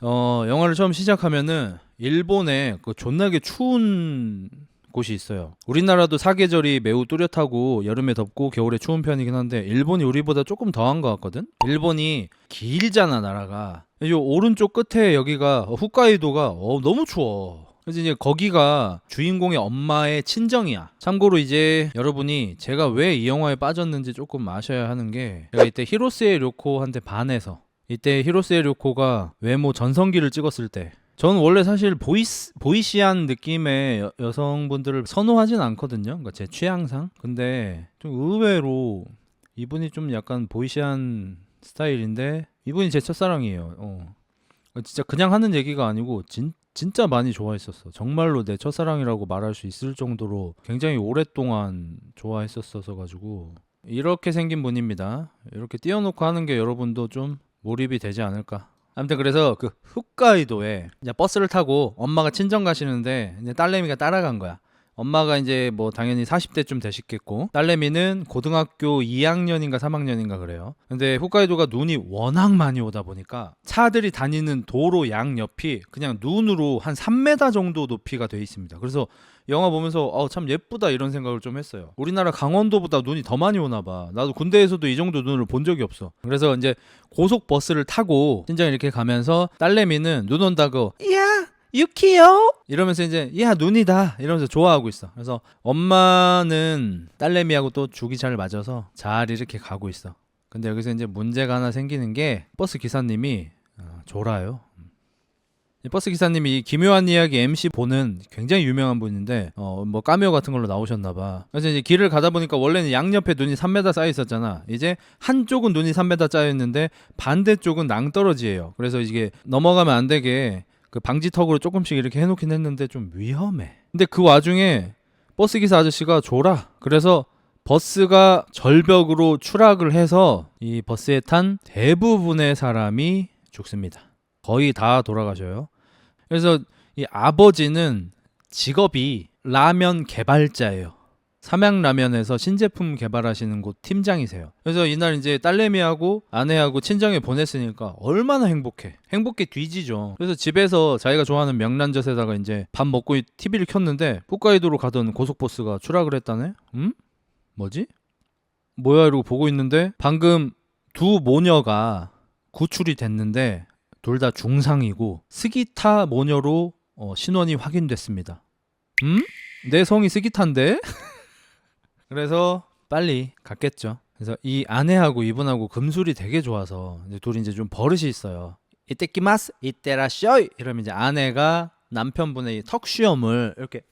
어, 영화를 처음 시작하면은 일본에 그 존나게 추운 곳이 있어요. 우리나라도 사계절이 매우 뚜렷하고 여름에 덥고 겨울에 추운 편이긴 한데 일본이 우리보다 조금 더한 것 같거든. 일본이 길잖아 나라가. 이 오른쪽 끝에 여기가 어, 홋카이도가 어, 너무 추워. 그래서 이제 거기가 주인공의 엄마의 친정이야. 참고로 이제 여러분이 제가 왜 이 영화에 빠졌는지 조금 아셔야 하는 게 제가 이때 히로스의 료코한테 반해서 이때 히로스의 료코가 외모 전성기를 찍었을 때 저는 원래 사실 보이스, 보이시한 느낌의 여, 여성분들을 선호하진 않거든요. 그러니까 제 취향상. 근데 좀 의외로 이분이 좀 약간 보이시한 스타일인데 이분이 제 첫사랑이에요. 어. 진짜 그냥 하는 얘기가 아니고 진, 진짜 많이 좋아했었어. 정말로 내 첫사랑이라고 말할 수 있을 정도로 굉장히 오랫동안 좋아했었어서 가지고 이렇게 생긴 분입니다. 이렇게 띄워놓고 하는 게 여러분도 좀 몰입이 되지 않을까. 아무튼 그래서 그 홋카이도에 이제 버스를 타고 엄마가 친정 가시는데 이제 딸내미가 따라간 거야. 엄마가 이제 뭐 당연히 40대쯤 되시겠고 딸내미는 고등학교 2학년인가 3학년인가 그래요. 근데 홋카이도가 눈이 워낙 많이 오다 보니까 차들이 다니는 도로 양옆이 그냥 눈으로 한 3m 정도 높이가 돼 있습니다. 그래서 영화 보면서 어, 참 예쁘다 이런 생각을 좀 했어요. 우리나라 강원도보다 눈이 더 많이 오나 봐. 나도 군대에서도 이 정도 눈을 본 적이 없어. 그래서 이제 고속 버스를 타고 신장 이렇게 가면서 딸내미는 눈 온다고 야 유키요 이러면서 이제 야 눈이다 이러면서 좋아하고 있어. 그래서 엄마는 딸내미하고 또 죽이 잘 맞아서 잘 이렇게 가고 있어. 근데 여기서 이제 문제가 하나 생기는 게 버스 기사님이 어, 졸아요. 이 버스 기사님이 이 기묘한 이야기 MC 보는 굉장히 유명한 분인데 어 뭐 까메오 같은 걸로 나오셨나 봐. 그래서 이제 길을 가다 보니까 원래는 양옆에 눈이 3m 쌓여 있었잖아. 이제 한쪽은 눈이 3m 쌓여 있는데 반대쪽은 낭떠러지예요. 그래서 이게 넘어가면 안 되게 그 방지턱으로 조금씩 이렇게 해놓긴 했는데 좀 위험해. 근데 그 와중에 버스 기사 아저씨가 졸아. 그래서 버스가 절벽으로 추락을 해서 이 버스에 탄 대부분의 사람이 죽습니다. 거의 다 돌아가셔요. 그래서 이 아버지는 직업이 라면 개발자예요. 삼양라면에서 신제품 개발하시는 곳 팀장이세요. 그래서 이날 이제 딸내미하고 아내하고 친정에 보냈으니까 얼마나 행복해. 행복해 뒤지죠. 그래서 집에서 자기가 좋아하는 명란젓에다가 이제 밥 먹고 TV를 켰는데 홋카이도로 가던 고속버스가 추락을 했다네? 음? 뭐지? 뭐야 이러고 보고 있는데 방금 두 모녀가 구출이 됐는데 둘 다 중상이고 스기타 모녀로 어, 신원이 확인됐습니다. 음? 내 성이 스기타인데? 그래서 빨리 갔겠죠. 그래서 이 아내하고 이분하고 금술이 되게 좋아서 이제 둘이 이제 좀 버릇이 있어요. 이때끼마스 이때라쇼이 이러면 이제 아내가 남편분의 이 턱시험을 이렇게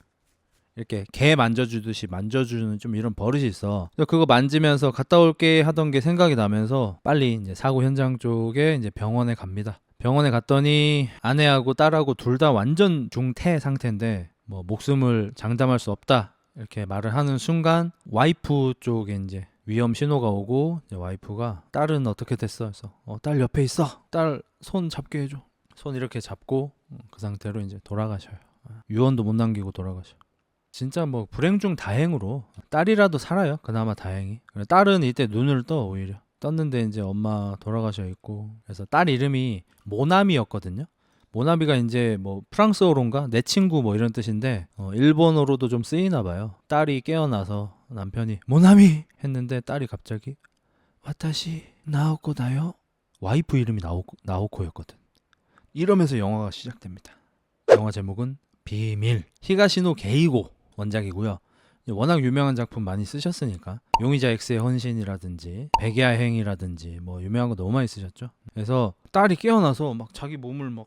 이렇게 개 만져주듯이 만져주는 좀 이런 버릇이 있어. 그거 만지면서 갔다 올게 하던 게 생각이 나면서 빨리 이제 사고 현장 쪽에 이제 병원에 갑니다. 병원에 갔더니 아내하고 딸하고 둘 다 완전 중태 상태인데 뭐 목숨을 장담할 수 없다 이렇게 말을 하는 순간 와이프 쪽에 이제 위험 신호가 오고 이제 와이프가 딸은 어떻게 됐어? 그래서 어, 딸 옆에 있어. 딸 손 잡게 해줘. 손 이렇게 잡고 음, 그 상태로 이제 돌아가셔요. 유언도 못 남기고 돌아가셔. 진짜 뭐 불행 중 다행으로 딸이라도 살아요. 그나마 다행히. 딸은 이때 눈을 떠 오히려. 떴는데 이제 엄마 돌아가셔 있고 그래서 딸 이름이 모나미였거든요. 모나미가 이제 뭐 프랑스어로인가 내 친구 뭐 이런 뜻인데 어, 일본어로도 좀 쓰이나 봐요. 딸이 깨어나서 남편이 모나미 했는데 딸이 갑자기 와타시 나오코 나요. 와이프 이름이 나오코 나오코였거든. 이러면서 영화가 시작됩니다. 영화 제목은 비밀. 히가시노 게이고 원작이고요. 워낙 유명한 작품 많이 쓰셨으니까 용의자 X의 헌신이라든지 백야행이라든지 뭐 유명한 거 너무 많이 쓰셨죠. 그래서 딸이 깨어나서 막 자기 몸을 막,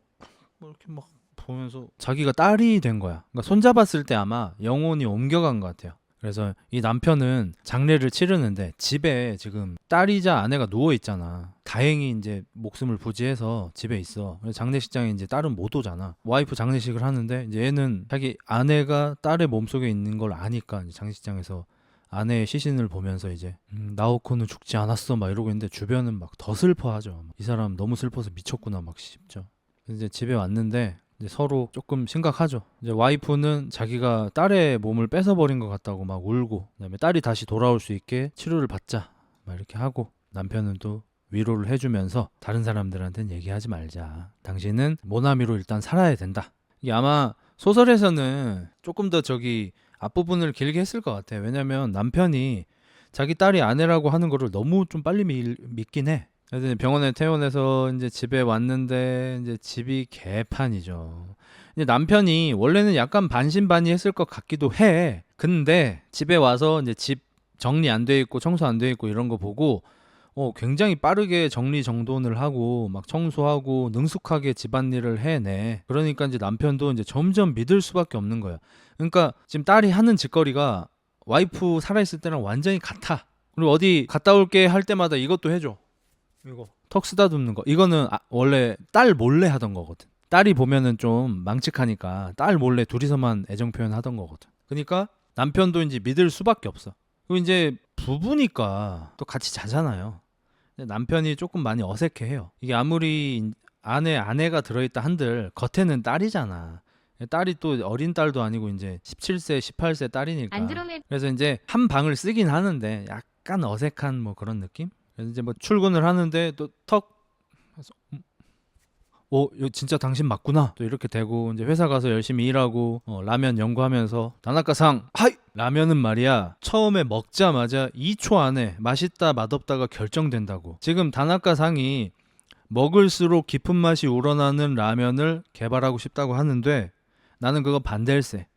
막 이렇게 막 보면서 자기가 딸이 된 거야. 그러니까 손잡았을 때 아마 영혼이 옮겨간 것 같아요. 그래서 이 남편은 장례를 치르는데 집에 지금 딸이자 아내가 누워 있잖아. 다행히 이제 목숨을 부지해서 집에 있어. 장례식장에 이제 딸은 못 오잖아. 와이프 장례식을 하는데 이제 얘는 자기 아내가 딸의 몸속에 있는 걸 아니까 장례식장에서 아내의 시신을 보면서 이제 음, 나오코는 죽지 않았어 막 이러고 있는데 주변은 막 더 슬퍼하죠. 이 사람 너무 슬퍼서 미쳤구나 막 싶죠. 이제 집에 왔는데 이제 서로 조금 심각하죠. 이제 와이프는 자기가 딸의 몸을 뺏어버린 것 같다고 막 울고, 그다음에 딸이 다시 돌아올 수 있게 치료를 받자, 막 이렇게 하고 남편은 또 위로를 해주면서 다른 사람들한테는 얘기하지 말자. 당신은 모나미로 일단 살아야 된다. 이게 아마 소설에서는 조금 더 저기 앞부분을 길게 했을 것 같아요. 왜냐면 남편이 자기 딸이 아내라고 하는 거를 너무 좀 빨리 믿, 믿긴 해. 그래서 이제 병원에 퇴원해서 이제 집에 왔는데 이제 집이 개판이죠. 이제 남편이 원래는 약간 반신반의했을 것 같기도 해. 근데 집에 와서 이제 집 정리 안 돼 있고 청소 안 돼 있고 이런 거 보고 어 굉장히 빠르게 정리 정돈을 하고 막 청소하고 능숙하게 집안일을 해내. 그러니까 이제 남편도 이제 점점 믿을 수밖에 없는 거야. 그러니까 지금 딸이 하는 짓거리가 와이프 살아있을 때랑 완전히 같아. 그리고 어디 갔다 올게 할 때마다 이것도 해줘. 이거 턱 쓰다듬는 거. 이거는 아, 원래 딸 몰래 하던 거거든. 딸이 보면은 좀 망측하니까 딸 몰래 둘이서만 애정 표현하던 거거든. 그러니까 남편도 이제 믿을 수밖에 없어. 그리고 이제 부부니까 또 같이 자잖아요. 남편이 조금 많이 어색해해요. 이게 아무리 안에 아내가 들어있다 한들 겉에는 딸이잖아. 딸이 또 어린 딸도 아니고 이제 17세, 18세 딸이니까. 안드로메 그래서 이제 한 방을 쓰긴 하는데 약간 어색한 뭐 그런 느낌? 그래서 이제 뭐 출근을 하는데 또턱 해서 음, 어, 이거 진짜 당신 맞구나. 또 이렇게 되고 이제 회사 가서 열심히 일하고 어, 라면 연구하면서 다나카상 하이 라면은 말이야 처음에 먹자마자 2초 안에 맛있다 맛없다가 결정된다고. 지금 다나카상이 먹을수록 깊은 맛이 우러나는 라면을 개발하고 싶다고 하는데 나는 그거 반댈세.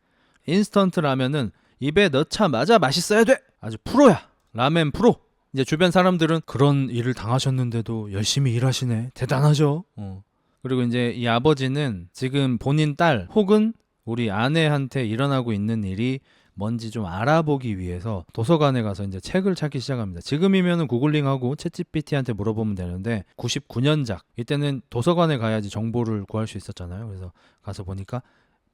인스턴트 라면은 입에 넣자마자 맛있어야 돼. 아주 프로야. 라멘 프로. 이제 주변 사람들은 그런 일을 당하셨는데도 열심히 일하시네. 대단하죠. 어. 그리고 이제 이 아버지는 지금 본인 딸 혹은 우리 아내한테 일어나고 있는 일이 뭔지 좀 알아보기 위해서 도서관에 가서 이제 책을 찾기 시작합니다. 지금이면은 구글링하고 챗GPT한테 물어보면 되는데 99년작 이때는 도서관에 가야지 정보를 구할 수 있었잖아요. 그래서 가서 보니까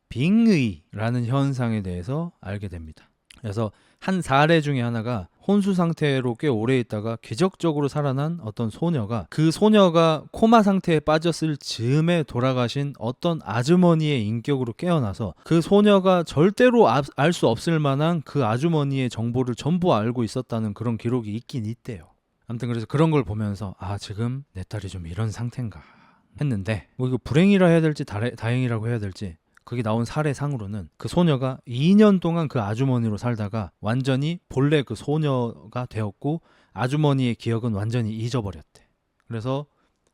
빙의라는 현상에 대해서 알게 됩니다. 그래서 한 사례 중에 하나가 혼수 상태로 꽤 오래 있다가 기적적으로 살아난 어떤 소녀가 그 소녀가 코마 상태에 빠졌을 즈음에 돌아가신 어떤 아주머니의 인격으로 깨어나서 그 소녀가 절대로 알 수 없을 만한 그 아주머니의 정보를 전부 알고 있었다는 그런 기록이 있긴 있대요. 아무튼 그래서 그런 걸 보면서 아 지금 내 딸이 좀 이런 상태인가 했는데 뭐 이거 불행이라 해야 될지 다행이라고 해야 될지 그게 나온 사례상으로는 그 소녀가 2년 동안 그 아주머니로 살다가 완전히 본래 그 소녀가 되었고 아주머니의 기억은 완전히 잊어버렸대. 그래서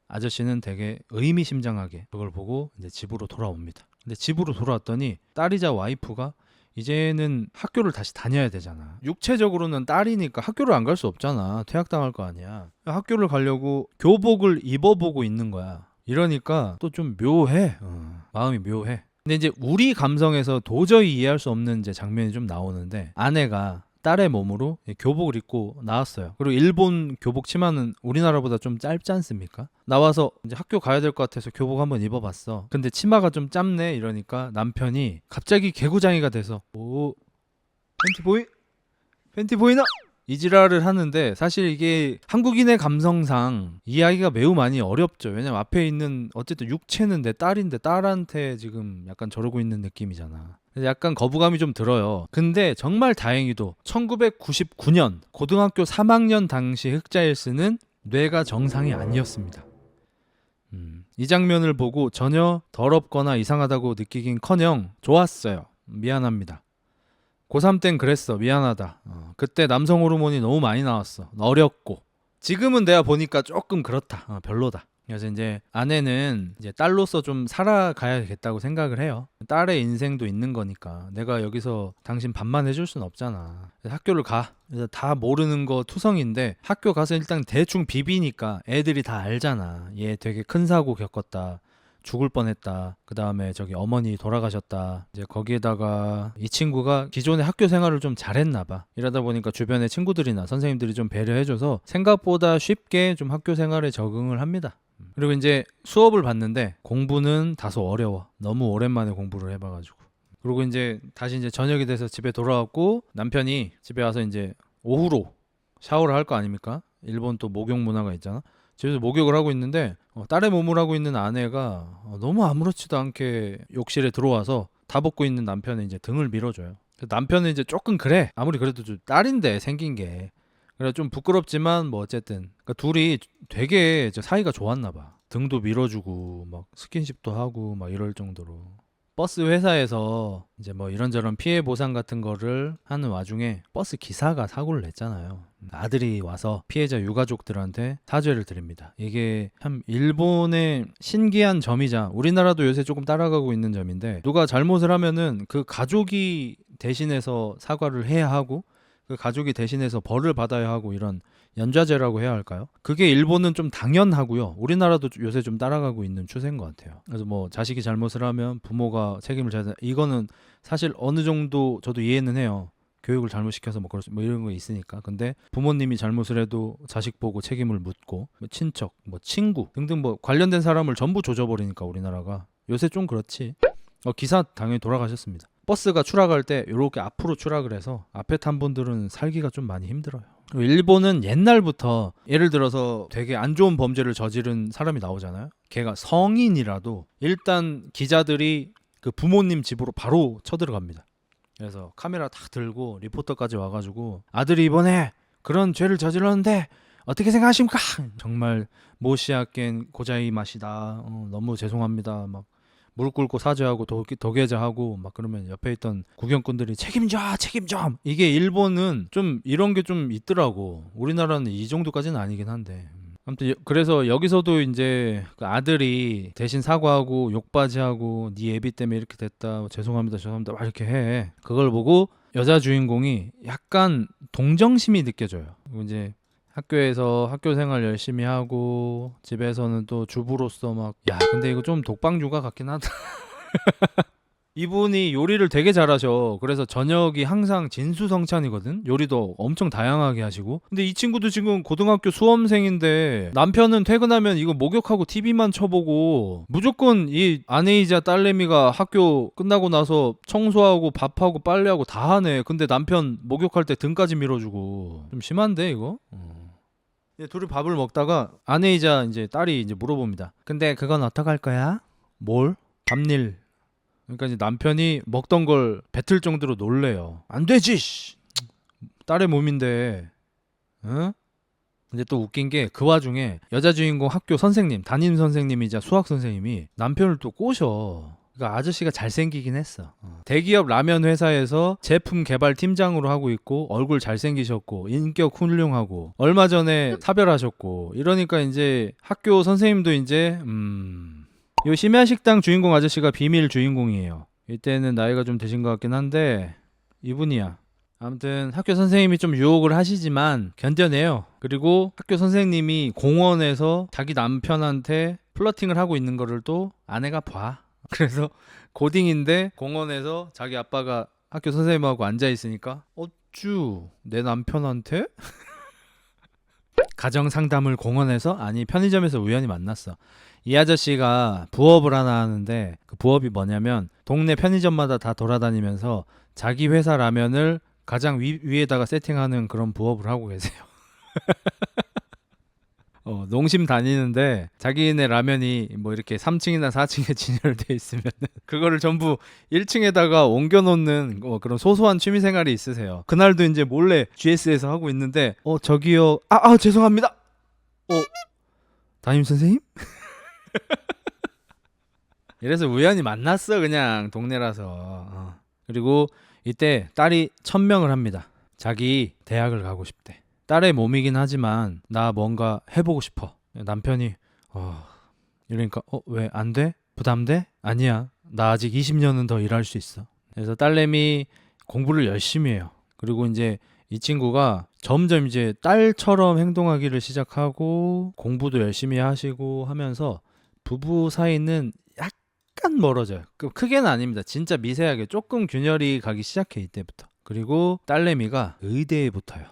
아저씨는 되게 의미심장하게 그걸 보고 이제 집으로 돌아옵니다. 근데 집으로 돌아왔더니 딸이자 와이프가 이제는 학교를 다시 다녀야 되잖아. 육체적으로는 딸이니까 학교를 안 갈 수 없잖아. 퇴학당할 거 아니야. 학교를 가려고 교복을 입어보고 있는 거야. 이러니까 또 좀 묘해. 어, 마음이 묘해. 근데 이제 우리 감성에서 도저히 이해할 수 없는 이제 장면이 좀 나오는데 아내가 딸의 몸으로 교복을 입고 나왔어요. 그리고 일본 교복 치마는 우리나라보다 좀 짧지 않습니까? 나와서 이제 학교 가야 될 것 같아서 교복 한번 입어봤어. 근데 치마가 좀 짧네 이러니까 남편이 갑자기 개구장이가 돼서 오 팬티 보이? 팬티 보이나? 이 지랄을 하는데 사실 이게 한국인의 감성상 이해하기가 매우 많이 어렵죠. 왜냐면 앞에 있는 어쨌든 육체는 내 딸인데 딸한테 지금 약간 저러고 있는 느낌이잖아. 약간 거부감이 좀 들어요. 근데 정말 다행히도 1999년 고등학교 3학년 당시 흑자일스는 뇌가 정상이 아니었습니다. 음, 이 장면을 보고 전혀 더럽거나 이상하다고 느끼긴커녕 좋았어요. 미안합니다. 고3 땐 그랬어. 미안하다. 어, 그때 남성 호르몬이 너무 많이 나왔어. 어렸고. 지금은 내가 보니까 조금 그렇다. 어, 별로다. 그래서 이제 아내는 이제 딸로서 좀 살아가야겠다고 생각을 해요. 딸의 인생도 있는 거니까 내가 여기서 당신 밥만 해줄 순 없잖아. 학교를 가. 그래서 다 모르는 거 투성인데 학교 가서 일단 대충 비비니까 애들이 다 알잖아. 얘 되게 큰 사고 겪었다. 죽을 뻔했다. 그 다음에 저기 어머니 돌아가셨다. 이제 거기에다가 이 친구가 기존의 학교 생활을 좀 잘했나 봐. 이러다 보니까 주변의 친구들이나 선생님들이 좀 배려해줘서 생각보다 쉽게 좀 학교 생활에 적응을 합니다. 그리고 이제 수업을 봤는데 공부는 다소 어려워. 너무 오랜만에 공부를 해봐가지고. 그리고 이제 다시 이제 저녁이 돼서 집에 돌아왔고 남편이 집에 와서 이제 오후로 샤워를 할 거 아닙니까? 일본 또 목욕 문화가 있잖아. 집에서 목욕을 하고 있는데 어, 딸의 몸을 하고 있는 아내가 어, 너무 아무렇지도 않게 욕실에 들어와서 다 벗고 있는 남편의 이제 등을 밀어줘요. 남편은 이제 조금 그래. 아무리 그래도 좀 딸인데 생긴 게 그래 좀 부끄럽지만 뭐 어쨌든 그러니까 둘이 되게 저 사이가 좋았나 봐. 등도 밀어주고 막 스킨십도 하고 막 이럴 정도로 버스 회사에서 이제 뭐 이런저런 피해 보상 같은 거를 하는 와중에 버스 기사가 사고를 냈잖아요. 아들이 와서 피해자 유가족들한테 사죄를 드립니다. 이게 참 일본의 신기한 점이자 우리나라도 요새 조금 따라가고 있는 점인데 누가 잘못을 하면은 그 가족이 대신해서 사과를 해야 하고 그 가족이 대신해서 벌을 받아야 하고 이런 연좌제라고 해야 할까요? 그게 일본은 좀 당연하고요. 우리나라도 요새 좀 따라가고 있는 추세인 것 같아요. 그래서 뭐 자식이 잘못을 하면 부모가 책임을 져야 돼. 이거는 사실 어느 정도 저도 이해는 해요. 교육을 잘못 시켜서 뭐 그럴 수, 뭐 이런 거 있으니까. 근데 부모님이 잘못을 해도 자식 보고 책임을 묻고 뭐 친척, 뭐 친구 등등 뭐 관련된 사람을 전부 조져버리니까 우리나라가 요새 좀 그렇지. 어, 기사 당연히 돌아가셨습니다. 버스가 추락할 때 이렇게 앞으로 추락을 해서 앞에 탄 분들은 살기가 좀 많이 힘들어요. 일본은 옛날부터 예를 들어서 되게 안 좋은 범죄를 저지른 사람이 나오잖아요. 걔가 성인이라도 일단 기자들이 그 부모님 집으로 바로 쳐들어갑니다. 그래서 카메라 딱 들고 리포터까지 와가지고 아들이 이번에 그런 죄를 저질렀는데 어떻게 생각하십니까? 정말 모시아겐 고자이 맛이다. 어, 너무 죄송합니다. 막 무릎 꿇고 사죄하고 도, 도계자하고 막 그러면 옆에 있던 구경꾼들이 책임져 책임져 이게 일본은 좀 이런 게 좀 있더라고 우리나라는 이 정도까지는 아니긴 한데 아무튼 여- 그래서 여기서도 이제 그 아들이 대신 사과하고 욕바지하고 네 애비 때문에 이렇게 됐다 죄송합니다 죄송합니다 막 이렇게 해. 그걸 보고 여자 주인공이 약간 동정심이 느껴져요. 그리고 이제 학교에서 학교 생활 열심히 하고 집에서는 또 주부로서 막 야 근데 이거 좀 독방 육아 같긴 하다 이분이 요리를 되게 잘하셔 그래서 저녁이 항상 진수성찬이거든 요리도 엄청 다양하게 하시고 근데 이 친구도 지금 고등학교 수험생인데 남편은 퇴근하면 이거 목욕하고 TV만 쳐보고 무조건 이 아내이자 딸내미가 학교 끝나고 나서 청소하고 밥하고 빨래하고 다 하네 근데 남편 목욕할 때 등까지 밀어주고 좀 심한데 이거 어. 둘이 밥을 먹다가 아내이자 이제 딸이 이제 물어봅니다. 근데 그건 어떡할 거야? 뭘? 밥일. 그러니까 이제 남편이 먹던 걸 뱉을 정도로 놀래요. 안 되지. 씨. 딸의 몸인데. 응? 근데 또 웃긴 게 그 와중에 여자 주인공 학교 선생님, 담임 선생님이자 수학 선생님이 남편을 또 꼬셔. 그러니까 아저씨가 잘생기긴 했어. 어. 대기업 라면 회사에서 제품 개발 팀장으로 하고 있고 얼굴 잘생기셨고 인격 훌륭하고 얼마 전에 사별하셨고 이러니까 이제 학교 선생님도 이제 음. 요 심야 식당 주인공 아저씨가 비밀 주인공이에요. 이때는 나이가 좀 되신 것 같긴 한데 이분이야. 아무튼 학교 선생님이 좀 유혹을 하시지만 견뎌내요. 그리고 학교 선생님이 공원에서 자기 남편한테 플러팅을 하고 있는 거를 또 아내가 봐. 그래서 고딩인데 공원에서 자기 아빠가 학교 선생님하고 앉아 있으니까 어쭈 내 남편한테 가정 상담을 공원에서 아니 편의점에서 우연히 만났어. 이 아저씨가 부업을 하나 하는데 그 부업이 뭐냐면 동네 편의점마다 다 돌아다니면서 자기 회사 라면을 가장 위, 위에다가 세팅하는 그런 부업을 하고 계세요. 어, 농심 다니는데 자기네 라면이 뭐 이렇게 3층이나 4층에 진열돼 있으면 그거를 전부 1층에다가 옮겨 놓는 어, 그런 소소한 취미 생활이 있으세요. 그날도 이제 몰래 GS에서 하고 있는데 어 저기요 아, 아 죄송합니다. 어 담임 선생님? 이래서 우연히 만났어 그냥 동네라서 어. 그리고 이때 딸이 천명을 합니다. 자기 대학을 가고 싶대. 딸의 몸이긴 하지만 나 뭔가 해보고 싶어. 남편이 어 이러니까 어 왜 안 돼? 부담돼? 아니야. 나 아직 20년은 더 일할 수 있어. 그래서 딸내미 공부를 열심히 해요. 그리고 이제 이 친구가 점점 이제 딸처럼 행동하기를 시작하고 공부도 열심히 하시고 하면서 부부 사이는 약간 멀어져요. 그 크게는 아닙니다. 진짜 미세하게 조금 균열이 가기 시작해 이때부터. 그리고 딸내미가 의대에 붙어요.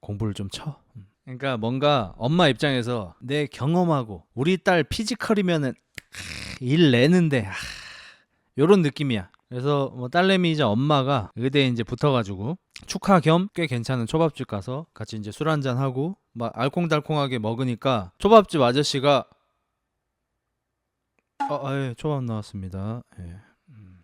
공부를 좀 쳐. 그러니까 뭔가 엄마 입장에서 내 경험하고 우리 딸 피지컬이면은 크, 일 내는데 아, 요런 느낌이야. 그래서 뭐 딸내미이자 엄마가 의대에 이제 붙어가지고 축하 겸 꽤 괜찮은 초밥집 가서 같이 이제 술 한잔 하고 막 알콩달콩하게 먹으니까 초밥집 아저씨가 어, 아, 예, 초밥 나왔습니다. 예. 음.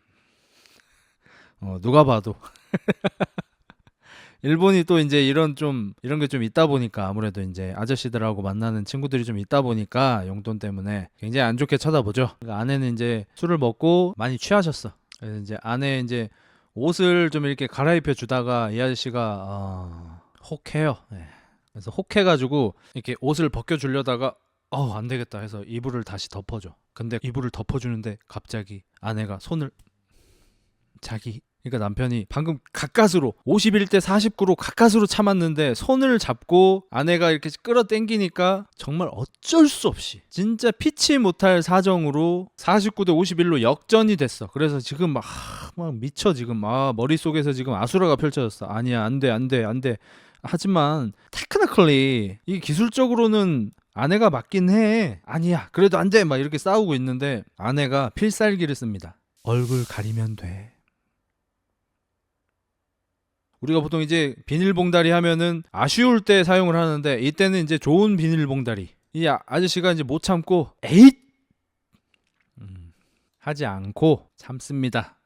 어, 누가 봐도 일본이 또 이제 이런 좀 이런 게 좀 있다 보니까 아무래도 이제 아저씨들하고 만나는 친구들이 좀 있다 보니까 용돈 때문에 굉장히 안 좋게 쳐다보죠. 그러니까 아내는 이제 술을 먹고 많이 취하셨어. 그래서 이제 아내 이제 옷을 좀 이렇게 갈아입혀 주다가 이 아저씨가 어, 혹해요. 네. 그래서 혹해가지고 이렇게 옷을 벗겨 주려다가 어안 되겠다 해서 이불을 다시 덮어줘. 근데 이불을 덮어주는데 갑자기 아내가 손을 자기 그러니까 남편이 방금 가까스로 51대 49로 가까스로 참았는데 손을 잡고 아내가 이렇게 끌어당기니까 정말 어쩔 수 없이 진짜 피치 못할 사정으로 49대 51로 역전이 됐어. 그래서 지금 막, 막 미쳐 지금 아 머릿속에서 지금 아수라가 펼쳐졌어. 아니야 안 돼 안 돼 안 돼. 하지만 테크니컬리 이 기술적으로는 아내가 맞긴 해. 아니야 그래도 안 돼. 막 이렇게 싸우고 있는데 아내가 필살기를 씁니다. 얼굴 가리면 돼. 우리가 보통 이제 비닐봉다리 하면은 아쉬울 때 사용을 하는데 이때는 이제 좋은 비닐봉다리. 이 아- 아저씨가 이제 못 참고 에잇 음, 하지 않고 참습니다.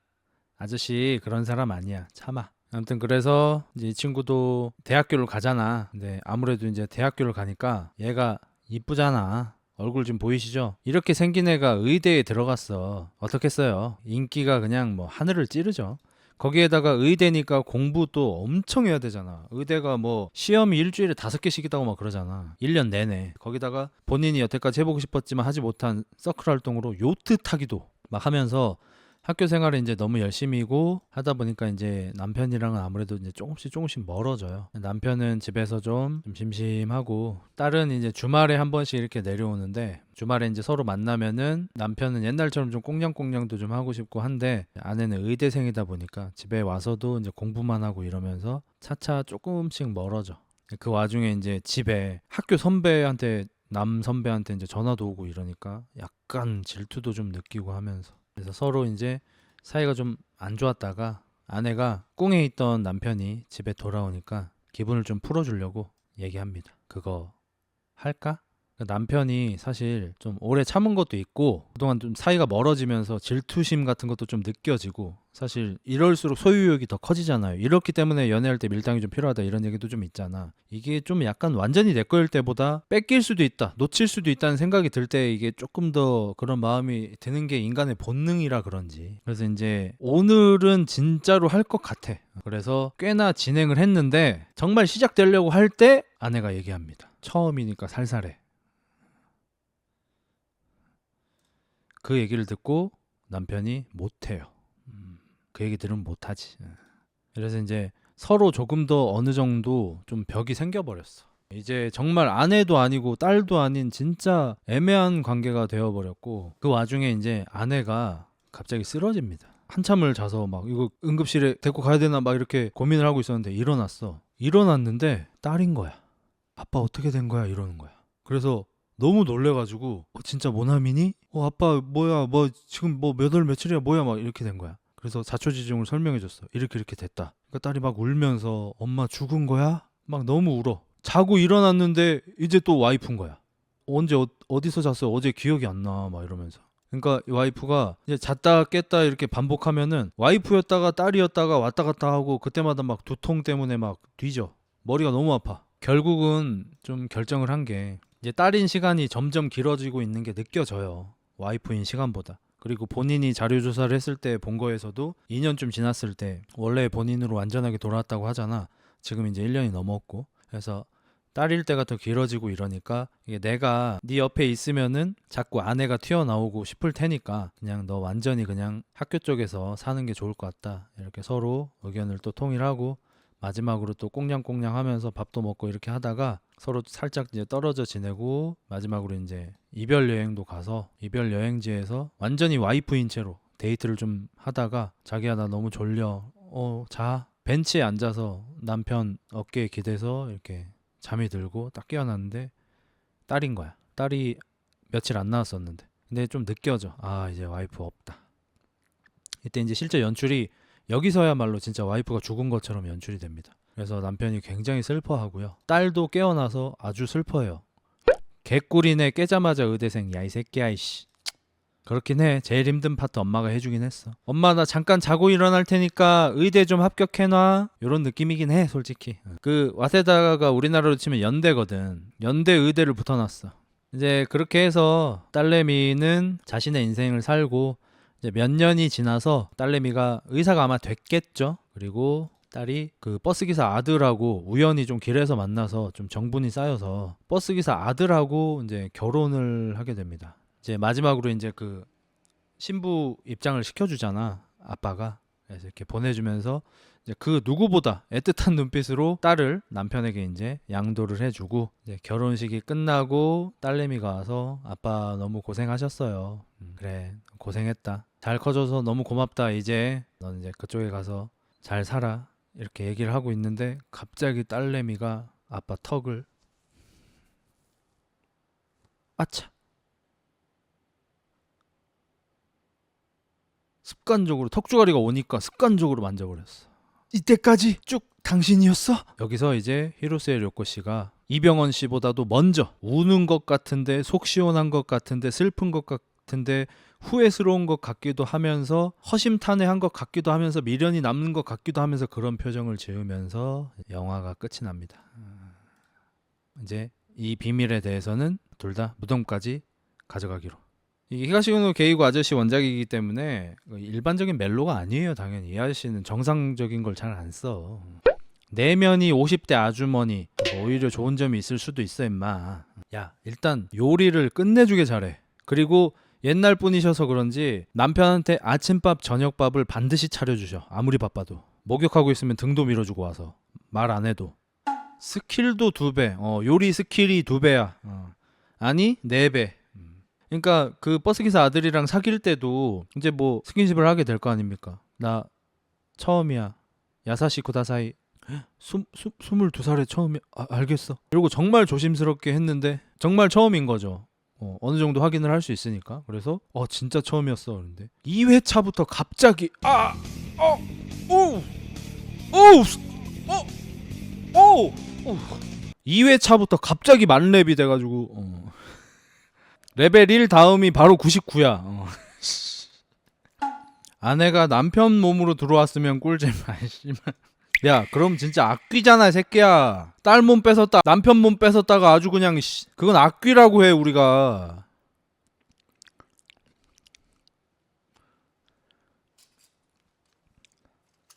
아저씨 그런 사람 아니야. 참아. 아무튼 그래서 이제 이 친구도 대학교를 가잖아. 근데 아무래도 이제 대학교를 가니까 얘가 이쁘잖아. 얼굴 좀 보이시죠? 이렇게 생긴 애가 의대에 들어갔어. 어떻겠어요? 인기가 그냥 뭐 하늘을 찌르죠. 거기에다가 의대니까 공부도 엄청 해야 되잖아. 의대가 뭐 시험이 일주일에 다섯 개씩 있다고 막 그러잖아. 1년 내내. 거기다가 본인이 여태까지 해보고 싶었지만 하지 못한 서클 활동으로 요트 타기도 막 하면서 학교 생활을 이제 너무 열심히고 하다 보니까 이제 남편이랑은 아무래도 이제 조금씩 조금씩 멀어져요. 남편은 집에서 좀, 좀 심심하고 딸은 이제 주말에 한 번씩 이렇게 내려오는데 주말에 이제 서로 만나면은 남편은 옛날처럼 좀 꽁냥꽁냥도 좀 하고 싶고 한데 아내는 의대생이다 보니까 집에 와서도 이제 공부만 하고 이러면서 차차 조금씩 멀어져. 그 와중에 이제 집에 학교 선배한테 남 선배한테 이제 전화도 오고 이러니까 약간 질투도 좀 느끼고 하면서 그래서 서로 이제 사이가 좀 안 좋았다가 아내가 꽁에 있던 남편이 집에 돌아오니까 기분을 좀 풀어주려고 얘기합니다. 그거 할까? 그 남편이 사실 좀 오래 참은 것도 있고 그동안 좀 사이가 멀어지면서 질투심 같은 것도 좀 느껴지고 사실 이럴수록 소유욕이 더 커지잖아요. 이렇기 때문에 연애할 때 밀당이 좀 필요하다 이런 얘기도 좀 있잖아. 이게 좀 약간 완전히 내 거일 때보다 뺏길 수도 있다, 놓칠 수도 있다는 생각이 들 때 이게 조금 더 그런 마음이 드는 게 인간의 본능이라 그런지. 그래서 이제 오늘은 진짜로 할 것 같아. 그래서 꽤나 진행을 했는데 정말 시작되려고 할 때 아내가 얘기합니다. 처음이니까 살살해. 그 얘기를 듣고 남편이 못해요. 음, 그 얘기 들으면 못하지. 예. 그래서 이제 서로 조금 더 어느 정도 좀 벽이 생겨버렸어. 이제 정말 아내도 아니고 딸도 아닌 진짜 애매한 관계가 되어버렸고 그 와중에 이제 아내가 갑자기 쓰러집니다. 한참을 자서 막 이거 응급실에 데리고 가야 되나 막 이렇게 고민을 하고 있었는데 일어났어. 일어났는데 딸인 거야. 아빠 어떻게 된 거야 이러는 거야. 그래서 너무 놀래가지고 어, 진짜 모나미니? 어 아빠 뭐야 뭐 지금 뭐 몇 월 며칠이야 뭐야 막 이렇게 된 거야. 그래서 자초지종을 설명해 줬어. 이렇게 이렇게 됐다. 그러니까 딸이 막 울면서 엄마 죽은 거야? 막 너무 울어. 자고 일어났는데 이제 또 와이프인 거야. 언제 어, 어디서 잤어요? 어제 기억이 안 나. 막 이러면서. 그러니까 이 와이프가 이제 잤다 깼다 이렇게 반복하면은 와이프였다가 딸이었다가 왔다 갔다 하고 그때마다 막 두통 때문에 막 뒤져. 머리가 너무 아파. 결국은 좀 결정을 한 게 이제 딸인 시간이 점점 길어지고 있는 게 느껴져요. 와이프인 시간보다. 그리고 본인이 자료 조사를 했을 때 본 거에서도 2년쯤 지났을 때 원래 본인으로 완전하게 돌아왔다고 하잖아. 지금 이제 1년이 넘었고. 그래서 딸일 때가 더 길어지고 이러니까 이게 내가 네 옆에 있으면은 자꾸 아내가 튀어나오고 싶을 테니까 그냥 너 완전히 그냥 학교 쪽에서 사는 게 좋을 것 같다. 이렇게 서로 의견을 또 통일하고 마지막으로 또 꽁냥꽁냥 하면서 밥도 먹고 이렇게 하다가 서로 살짝 이제 떨어져 지내고 마지막으로 이제 이별 여행도 가서 이별 여행지에서 완전히 와이프인 채로 데이트를 좀 하다가 자기야 나 너무 졸려. 어 자. 벤치에 앉아서 남편 어깨에 기대서 이렇게 잠이 들고 딱 깨어났는데 딸인 거야. 딸이 며칠 안 나왔었는데. 근데 좀 느껴져. 아 이제 와이프 없다. 이때 이제 실제 연출이 여기서야말로 진짜 와이프가 죽은 것처럼 연출이 됩니다. 그래서 남편이 굉장히 슬퍼하고요. 딸도 깨어나서 아주 슬퍼해요. 개꿀이네 깨자마자 의대생 야 이 새끼야 이씨. 그렇긴 해. 제일 힘든 파트 엄마가 해주긴 했어. 엄마 나 잠깐 자고 일어날 테니까 의대 좀 합격해놔. 이런 느낌이긴 해, 솔직히. 그 와세다가 우리나라로 치면 연대거든. 연대 의대를 붙어놨어. 이제 그렇게 해서 딸내미는 자신의 인생을 살고 이제 몇 년이 지나서 딸내미가 의사가 아마 됐겠죠. 그리고 딸이 그 버스기사 아들하고 우연히 좀 길에서 만나서 좀 정분이 쌓여서 버스기사 아들하고 이제 결혼을 하게 됩니다. 이제 마지막으로 이제 그 신부 입장을 시켜주잖아 아빠가 그래서 이렇게 보내주면서 이제 그 누구보다 애틋한 눈빛으로 딸을 남편에게 이제 양도를 해주고 이제 결혼식이 끝나고 딸내미가 와서 아빠 너무 고생하셨어요. 음, 그래 고생했다. 잘 커져서 너무 고맙다. 이제 넌 이제 그쪽에 가서 잘 살아. 이렇게 얘기를 하고 있는데 갑자기 딸내미가 아빠 턱을 아차 습관적으로 턱주가리가 오니까 습관적으로 만져버렸어. 이때까지 쭉 당신이었어? 여기서 이제 히로세 료코 씨가 이병헌 씨보다도 먼저 우는 것 같은데 속 시원한 것 같은데 슬픈 것 같 은데 후회스러운 것 같기도 하면서 허심탄회한 것 같기도 하면서 미련이 남는 것 같기도 하면서 그런 표정을 지으면서 영화가 끝이 납니다. 이제 이 비밀에 대해서는 둘 다 무덤까지 가져가기로. 이 히가시노 게이고 아저씨 원작이기 때문에 일반적인 멜로가 아니에요. 당연히 이 아저씨는 정상적인 걸 잘 안 써. 내면이 50대 아주머니 뭐 오히려 좋은 점이 있을 수도 있어 임마. 야 일단 요리를 끝내주게 잘해. 그리고 옛날 분이셔서 그런지 남편한테 아침밥 저녁밥을 반드시 차려주셔. 아무리 바빠도 목욕하고 있으면 등도 밀어주고 와서 말 안 해도 스킬도 두 배. 어 요리 스킬이 두 배야. 어. 아니 네 배. 그러니까 그 버스 기사 아들이랑 사귈 때도 이제 뭐 스킨십을 하게 될 거 아닙니까? 나 처음이야. 야사시 쿠다사이. 스, 스, 22살에 처음이야. 아, 알겠어. 이러고 정말 조심스럽게 했는데 정말 처음인 거죠. 어, 어느 정도 확인을 할 수 있으니까. 그래서 어 진짜 처음이었어. 그런데 2회차부터 갑자기 아! 어! 오! 오! 어! 오! 오! 2회차부터 갑자기 만렙이 돼 가지고 어. 레벨 1 다음이 바로 99야. 어. 아내가 남편 몸으로 들어왔으면 꿀잼. 아이씨발. 야, 그럼 진짜 악귀잖아, 이 새끼야. 딸 몸 뺏었다, 남편 몸 뺏었다가 아주 그냥 씨, 그건 악귀라고 해 우리가.